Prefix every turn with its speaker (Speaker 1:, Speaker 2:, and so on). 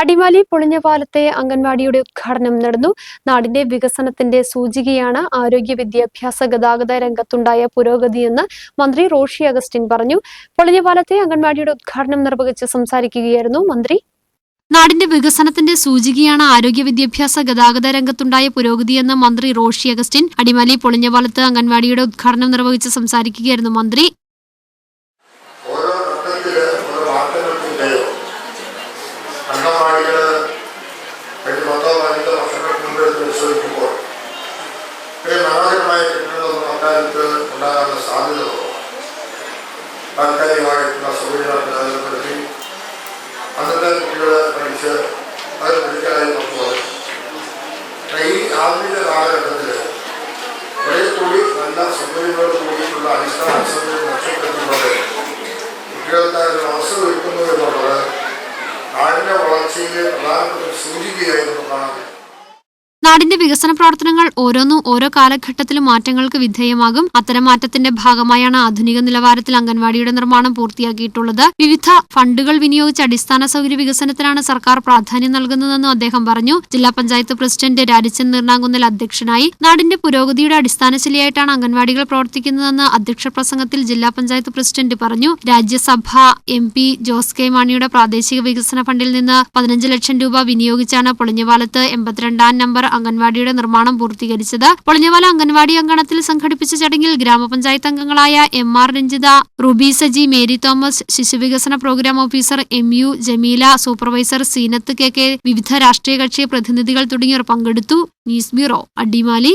Speaker 1: അടിമാലി പൊളിഞ്ഞ പാലത്തെ അംഗൻവാടിയുടെ ഉദ്ഘാടനം നടന്നു. നാടിന്റെ വികസനത്തിന്റെ സൂചികയാണ് ആരോഗ്യ വിദ്യാഭ്യാസ ഗതാഗത രംഗത്തുണ്ടായ പുരോഗതിയെന്ന് മന്ത്രി റോഷി അഗസ്റ്റിൻ പറഞ്ഞു. പൊളിഞ്ഞ പാലത്തെ അംഗൻവാടിയുടെ ഉദ്ഘാടനം നിർവഹിച്ച് സംസാരിക്കുകയായിരുന്നു മന്ത്രി. നാടിന്റെ വികസനത്തിന്റെ സൂചികയാണ് ആരോഗ്യ വിദ്യാഭ്യാസ ഗതാഗത രംഗത്തുണ്ടായ പുരോഗതിയെന്ന് മന്ത്രി റോഷി അഗസ്റ്റിൻ അടിമാലി പൊളിഞ്ഞപാലത്ത് അംഗൻവാടിയുടെ ഉദ്ഘാടനം നിർവഹിച്ച് സംസാരിക്കുകയായിരുന്നു മന്ത്രി.
Speaker 2: ഓരോ ഘട്ടത്തിൽ ഓരോ മാറ്റങ്ങൾക്കുണ്ടായോ പരിശോധിക്കുമ്പോൾ ഇത്രയും മനോഹരമായ കെട്ടിടങ്ങളൊന്നും അക്കാലത്ത് ഉണ്ടാകാനുള്ള സാധ്യത കുറവാണ് താൽക്കാലികമായിട്ടുള്ള സൗകര്യങ്ങളൊക്കെ ഏർപ്പെടുത്തി അന്നത്തെ കുട്ടികളെ പഠിച്ച് അത് പഠിക്കാനായി പുറത്തു ഈ ആധുനിക കാലഘട്ടത്തിൽ കുറെ കൂടി നല്ല സൗകര്യങ്ങളോട് കൂടിയിട്ടുള്ള അടിസ്ഥാന സൗകര്യം മെച്ചപ്പെടുത്തുന്നത് കുട്ടികൾക്ക് അതിന് അവസരം ഒരുക്കുന്നു എന്നുള്ളത് നാടിന്റെ വളർച്ചയിലെ പ്രധാനപ്പെട്ട സൂചികയായിരുന്നു സൂചികയായിരുന്നതാണ്
Speaker 1: നാടിന്റെ വികസന പ്രവർത്തനങ്ങൾ ഓരോന്നും ഓരോ കാലഘട്ടത്തിലും മാറ്റങ്ങൾക്ക് വിധേയമാകും. അത്തരം മാറ്റത്തിന്റെ ഭാഗമായാണ് ആധുനിക നിലവാരത്തിൽ അംഗൻവാടിയുടെ നിർമ്മാണം പൂർത്തിയാക്കിയിട്ടുള്ളത്. വിവിധ ഫണ്ടുകൾ വിനിയോഗിച്ച് അടിസ്ഥാന സൗകര്യ വികസനത്തിനാണ് സർക്കാർ പ്രാധാന്യം നൽകുന്നതെന്നും അദ്ദേഹം പറഞ്ഞു. ജില്ലാ പഞ്ചായത്ത് പ്രസിഡന്റ് രാജച്ചൻ നിർണാങ്കുന്നൽ അധ്യക്ഷനായി നാടിന്റെ പുരോഗതിയുടെ അടിസ്ഥാനശിലയായിട്ടാണ് അംഗൻവാടികൾ പ്രവർത്തിക്കുന്നതെന്ന് അധ്യക്ഷ പ്രസംഗത്തിൽ ജില്ലാ പഞ്ചായത്ത് പ്രസിഡന്റ് പറഞ്ഞു. Rajya Sabha M P Jose K മാണിയുടെ പ്രാദേശിക വികസന ഫണ്ടിൽ നിന്ന് പതിനഞ്ച് ലക്ഷം രൂപ വിനിയോഗിച്ചാണ് പൊളിഞ്ഞപാലത്ത് എൺപത്തിരണ്ടാം നമ്പർ അംഗൻവാടിയുടെ നിർമ്മാണം പൂർത്തീകരിച്ചത്. പൊളിഞ്ഞവല അംഗൻവാടി അങ്കണത്തിൽ സംഘടിപ്പിച്ച ചടങ്ങിൽ ഗ്രാമപഞ്ചായത്ത് അംഗങ്ങളായ M R Ranjitha Ruby Saji Mary Thomas ശിശുവികസന programme officer M U Jameela supervisor Seenath K K വിവിധ രാഷ്ട്രീയ കക്ഷി പ്രതിനിധികൾ തുടങ്ങിയവർ പങ്കെടുത്തു. News bureau Adimali.